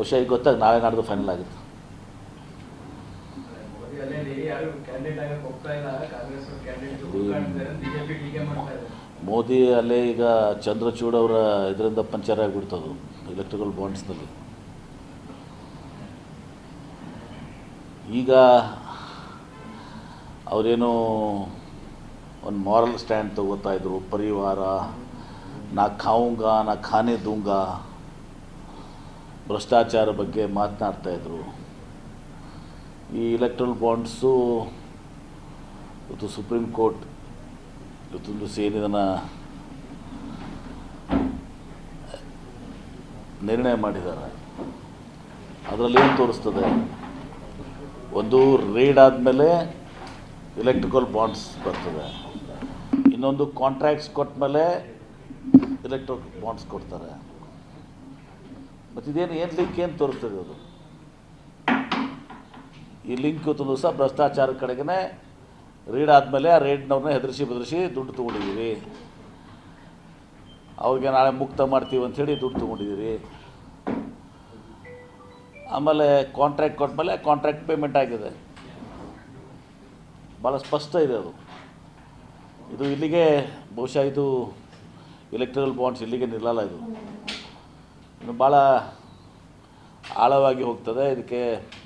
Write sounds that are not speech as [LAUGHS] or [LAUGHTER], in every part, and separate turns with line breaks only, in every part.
ಬಹುಶಃ ಈಗ ಗೊತ್ತಾಗ ನಾಳೆ ನಾಡ್ದು ಫೈನಲ್ ಆಗುತ್ತೆ.
ಮೋದಿ ಅಲ್ಲೇ
ಈಗ ಚಂದ್ರಚೂಡ್ ಅವರ ಇದರಿಂದ ಪಂಚರ್ ಆಗಿಬಿಡ್ತದು ಎಲೆಕ್ಟ್ರಿಕಲ್ ಬಾಂಡ್ಸ್ನಲ್ಲಿ ಈಗ ಅವರೇನು ಒಂದು ಮಾರಲ್ ಸ್ಟ್ಯಾಂಡ್ ತಗೋತಾ ಇದ್ರು ಪರಿವಾರ ನಾ ಖಾವುಂಗ ನಾ ಖಾನೆ ದೂಂಗ. ಭ್ರಷ್ಟಾಚಾರ ಬಗ್ಗೆ ಮಾತನಾಡ್ತಾ ಇದ್ರು. ಈ ಇಲೆಕ್ಟ್ರಲ್ ಬಾಂಡ್ಸು ಇವತ್ತು ಸುಪ್ರೀಂ ಕೋರ್ಟ್ ಇವತ್ತೊಂದು ಸೇರಿ ಇದನ್ನು ನಿರ್ಣಯ ಮಾಡಿದ್ದಾರೆ. ಅದರಲ್ಲಿ ಏನು ತೋರಿಸ್ತದೆ? ಒಂದು ರೇಡ್ ಆದಮೇಲೆ ಇಲೆಕ್ಟ್ರಿಕಲ್ ಬಾಂಡ್ಸ್ ಬರ್ತದೆ. ಇನ್ನೊಂದು ಕಾಂಟ್ರಾಕ್ಟ್ಸ್ ಕೊಟ್ಟ ಮೇಲೆ ಇಲೆಕ್ಟ್ರಿಕ್ ಬಾಂಡ್ಸ್ ಕೊಡ್ತಾರೆ. ಮತ್ತು ಇದೇನು ಏನು ಲಿಂಕ್ ಏನು ತೋರಿಸ್ತದೆ ಅದು? ಈ ಲಿಂಕ್ ತುಂಬ ಸಹ ಭ್ರಷ್ಟಾಚಾರ ಕಡೆಗೆ ರೀಡ್ ಆದಮೇಲೆ ಆ ರೇಡ್ನವ್ರನ್ನ ಹೆದರಿಸಿ ಬೆದರಿಸಿ ದುಡ್ಡು ತೊಗೊಂಡಿದ್ದೀರಿ. ಅವ್ರಿಗೆ ನಾಳೆ ಮುಕ್ತ ಮಾಡ್ತೀವಿ ಅಂಥೇಳಿ ದುಡ್ಡು ತೊಗೊಂಡಿದ್ದೀರಿ. ಆಮೇಲೆ ಕಾಂಟ್ರ್ಯಾಕ್ಟ್ ಕೊಟ್ಮೇಲೆ ಕಾಂಟ್ರ್ಯಾಕ್ಟ್ ಪೇಮೆಂಟ್ ಆಗಿದೆ. ಭಾಳ ಸ್ಪಷ್ಟ ಇದೆ ಅದು. ಇದು ಇಲ್ಲಿಗೆ ಬಹುಶಃ ಇದು ಎಲೆಕ್ಟ್ರಿಕಲ್ ಬಾಂಡ್ಸ್ ಇಲ್ಲಿಗೆ ನಿಲ್ಲಲ್ಲ ಇದು. ಭಾಳ ಆಳವಾಗಿ ಹೋಗ್ತದೆ. ಇದಕ್ಕೆ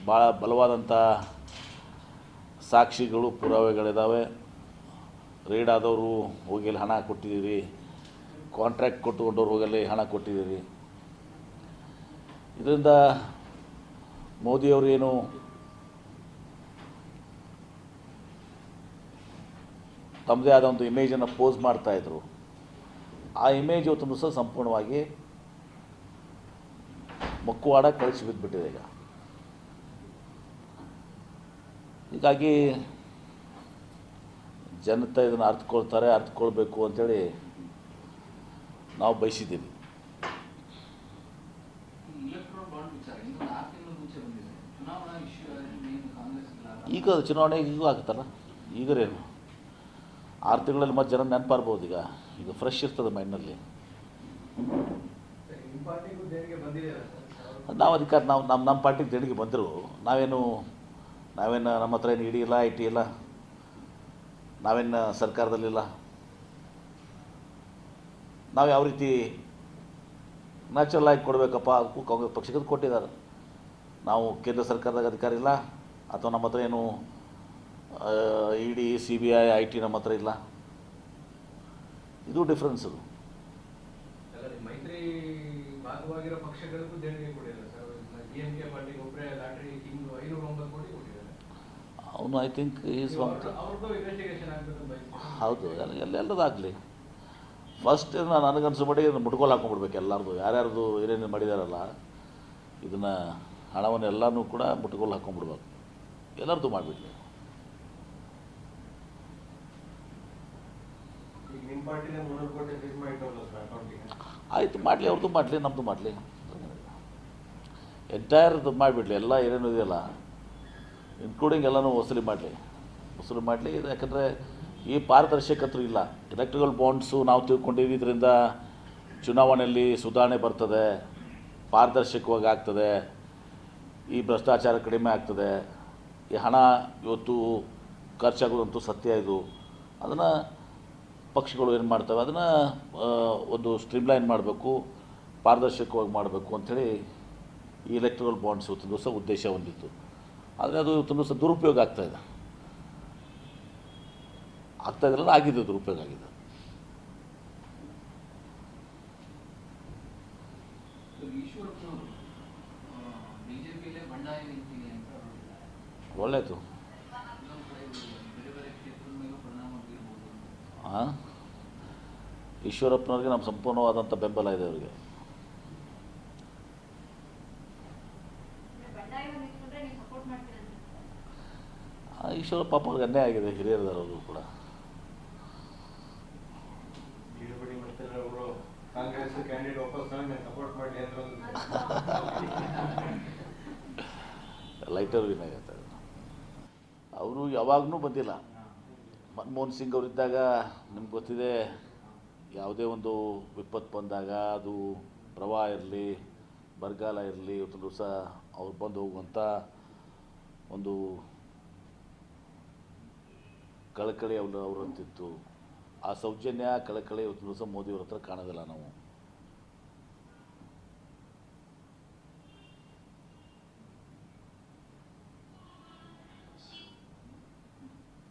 ಭಾಳ ಬಲವಾದಂಥ ಸಾಕ್ಷಿಗಳು ಪುರಾವೆಗಳಿದ್ದಾವೆ ರೇಡ್ ಆದವರು ಹೋಗಿ ಅಲ್ಲಿ ಹಣ ಕೊಟ್ಟಿದ್ದೀರಿ. ಕಾಂಟ್ರಾಕ್ಟ್ ಕೊಟ್ಟುಕೊಂಡವ್ರು ಹೋಗಲ್ಲಿ ಹಣ ಕೊಟ್ಟಿದ್ದೀರಿ. ಇದರಿಂದ ಮೋದಿಯವರು ಏನು ತಮ್ಮದೇ ಆದ ಒಂದು ಇಮೇಜನ್ನು ಪೋಸ್ ಮಾಡ್ತಾಯಿದ್ರು ಆ ಇಮೇಜ್ ತುಂಬ ಸಹ ಸಂಪೂರ್ಣವಾಗಿ ಮಕ್ಕುವಾಡ ಕಳಿಸಿ ಬಿದ್ದುಬಿಟ್ಟಿದೆ ಈಗ. ಹೀಗಾಗಿ ಜನತೆ ಇದನ್ನು ಅರ್ಥಕೊಳ್ತಾರೆ ಅರ್ಥಕೊಳ್ಬೇಕು ಅಂಥೇಳಿ ನಾವು ಬಯಸಿದ್ದೀವಿ.
ಇಲೆಕ್ಟ್ರೋಲ್ ಬಾಂಡ್ ವಿಚಾರ ಇನ್ನೊಂದು ಆರು ತಿಂಗಳ ಮುಂಚೆ ಬಂದಿದೆ. ಚುನಾವಣಾ ಇಶ್ಯೂ ಏನು ಕಾಂಗ್ರೆಸ್ ಇಲ್ಲ
ಈಗ ಅದು ಚುನಾವಣೆ ಈಗೂ ಆಗುತ್ತಲ್ಲ? ಈಗರೇನು ಆರು ತಿಂಗಳಲ್ಲಿ ಮತ್ತೆ ಜನ ನೆನಪಾರ್ಬೋದು ಈಗ. ಈಗ ಫ್ರೆಶ್ ಇರ್ತದೆ ಮೈಂಡ್ನಲ್ಲಿ ನಾವು ಅಧಿಕಾರ ನಾವು ನಮ್ಮ ನಮ್ಮ ಪಾರ್ಟಿಗೆ ದೇಣಿಗೆ ಬಂದರು, ನಾವೇನು ನಾವೇನು ನಮ್ಮ ಹತ್ರ ಏನು ಇಡಿ ಇಲ್ಲ ಐ ಟಿ ಇಲ್ಲ ನಾವೇನು ಸರ್ಕಾರದಲ್ಲಿಲ್ಲ. ನಾವು ಯಾವ ರೀತಿ ನ್ಯಾಚುರಲ್ ಆಗಿ ಕೊಡಬೇಕಪ್ಪ ಅದಕ್ಕೂ ಕಾಂಗ್ರೆಸ್ ಪಕ್ಷಕ್ಕೆ ಕೊಟ್ಟಿದ್ದಾರೆ. ನಾವು ಕೇಂದ್ರ ಸರ್ಕಾರದಾಗ ಅಧಿಕಾರ ಇಲ್ಲ, ಅಥವಾ ನಮ್ಮ ಹತ್ರ ಏನು E D C B I I T ನಮ್ಮ ಹತ್ರ ಇಲ್ಲ. ಇದು ಡಿಫ್ರೆನ್ಸ್ ಅದು.
ಭಾಗವಾಗಿರೋ ಪಕ್ಷಗಳಿಗೂ ದೇಣಿಗೆ ಕೊಡಿಲ್ಲ ಸರ್. ಡಿ ಎಂ ಕೆ ಪಾರ್ಟಿಗೆ ಒಬ್ಬರೇ ಲಾಟ್ರಿ ಕಿಂಗ್ ಐನೂರ ಒಂಬತ್ತು ಕೋಟಿ ಕೊಟ್ಟಿದ್ದಾರೆ.
ಅವನು ಐ ಥಿಂಕ್ ಈಸ್ ಒನ್
ಅವ್ರದ್ದು ಇನ್ವೆಸ್ಟಿಗೇಷನ್ ಆಗಬೇಕು
ಹೌದು ಎಲ್ಲ ಎಲ್ಲ ಎಲ್ಲದಾಗಲಿ ಫಸ್ಟ್ ನಾನು ನನಗನ್ಸೋ ಮಟ್ಟಿಗೆ ಇದನ್ನು ಮುಟ್ಕೋಲು ಹಾಕೊಂಡ್ಬಿಡ್ಬೇಕು ಎಲ್ಲರದು. ಯಾರ್ಯಾರ್ದು ಏನೇನು ಮಾಡಿದಾರಲ್ಲ ಇದನ್ನು ಹಣವನ್ನು ಎಲ್ಲನೂ ಕೂಡ ಮುಟ್ಕೋಲು ಹಾಕೊಂಡ್ಬಿಡ್ಬೇಕು. ಎಲ್ಲರದು ಮಾಡಿಬಿಡ್ಲಿ.
ಈಗ ನಿಮ್ಮ ಪಾರ್ಟಿನೇ ಮುನ್ನೂರು ಕೋಟಿ ಫಿಕ್ಸ್ ಮಾಡಿಟ್ಟವಲ್ಲ ಸರ್ ಅಕೌಂಟಿಗೆ
ಆಯಿತು, ಮಾಡಲಿ ಅವ್ರದ್ದು ಮಾಡಲಿ ನಮ್ಮದು ಮಾಡಲಿ. ಎಂಟೈರ್ದು ಮಾಡಿಬಿಡಲಿ, ಎಲ್ಲ ಏನೇನು ಇದೆಯಲ್ಲ. ಇನ್ಕ್ಲೂಡಿಂಗ್ ಎಲ್ಲನೂ ವಸೂಲಿ ಮಾಡಲಿ. ವಸೂಲಿ ಮಾಡಲಿ ಇದು ಯಾಕಂದರೆ ಈ ಪಾರದರ್ಶಕತ್ವ ಇಲ್ಲ. ಎಲೆಕ್ಟ್ರಿಕಲ್ ಬಾಂಡ್ಸು ನಾವು ತಿಳ್ಕೊಂಡಿದ್ದೀವಿ ಇದರಿಂದ ಚುನಾವಣೆಯಲ್ಲಿ ಸುಧಾರಣೆ ಬರ್ತದೆ, ಪಾರದರ್ಶಕವಾಗಿ ಆಗ್ತದೆ, ಈ ಭ್ರಷ್ಟಾಚಾರ ಕಡಿಮೆ ಆಗ್ತದೆ, ಈ ಹಣ ಇವತ್ತು ಖರ್ಚಾಗೋದಂತೂ ಸತ್ಯ ಇದು. ಅದನ್ನು ಪಕ್ಷಗಳು ಏನು ಮಾಡ್ತವೆ ಅದನ್ನು ಒಂದು ಸ್ಟ್ರೀಮ್ಲೈನ್ ಮಾಡಬೇಕು ಪಾರದರ್ಶಕವಾಗಿ ಮಾಡಬೇಕು ಅಂಥೇಳಿ ಈ ಎಲೆಕ್ಟ್ರಿಕಲ್ ಬಾಂಡ್ಸ್ ಇವತ್ತಿನ ದಿವಸ ಉದ್ದೇಶ ಹೊಂದಿತ್ತು. ಆದರೆ ಅದು ಇವತ್ತಿನ ದಿವಸ ದುರುಪಯೋಗ ಆಗ್ತಾಯಿದೆ ಆಗ್ತಾ ಇದ್ರಲ್ಲ ಆಗಿದೆ ದುರುಪಯೋಗ ಆಗಿದೆ. ಒಳ್ಳೆಯದು ಈಶ್ವರಪ್ಪನವ್ರಿಗೆ ನಮ್ಮ ಸಂಪೂರ್ಣವಾದಂಥ ಬೆಂಬಲ ಇದೆ ಅವರಿಗೆ. ಈಶ್ವರಪ್ಪ ಪಾಪ ಅವ್ರಿಗೆ ಅನ್ಯಾಯ ಆಗಿದೆ ಹಿರಿಯರದವ್ರಿಗೂ ಕೂಡ. ಲೈಟರ್ ವಿನ್ [LAUGHS] ಆಗತ್ತೆ ಅವರು ಯಾವಾಗಲೂ ಬಂದಿಲ್ಲ. ಮನಮೋಹನ್ ಸಿಂಗ್ ಅವರಿದ್ದಾಗ ನಿಮ್ಗೆ ಗೊತ್ತಿದೆ, ಯಾವುದೇ ಒಂದು ವಿಪತ್ತು ಬಂದಾಗ ಅದು ಪ್ರವಾಹ ಇರಲಿ, ಬರಗಾಲ ಇರಲಿ ಇವತ್ತು ದಿವಸ ಅವ್ರು ಬಂದು ಹೋಗುವಂಥ ಒಂದು ಕಳಕಳಿ ಅವ್ರ ಅವರಂತಿತ್ತು. ಆ ಸೌಜನ್ಯ, ಕಳಕಳಿ ಇವತ್ತು ದಿವಸ ಮೋದಿಯವ್ರ ಹತ್ರ ಕಾಣೋದಿಲ್ಲ ನಾವು.